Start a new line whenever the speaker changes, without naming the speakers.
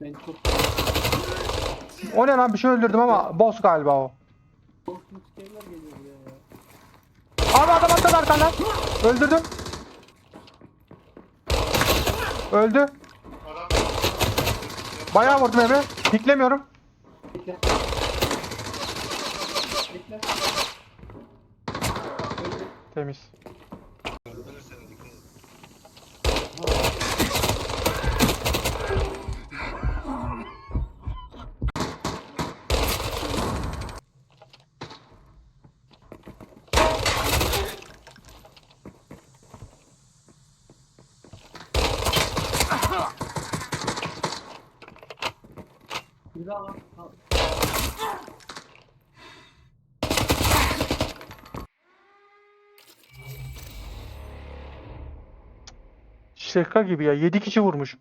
Ben çok
O ne lan bir şey öldürdüm ama boss galiba o.
korkunç şeyler geliyor buraya ya.
Abi adam atladı arkandan. Öldürdüm. Öldü. Bayağı vurdum Emre. Piklemiyorum.
Bekle. Bekle.
Temiz.
Bir
gibi ya. 7 kişi vurmuş.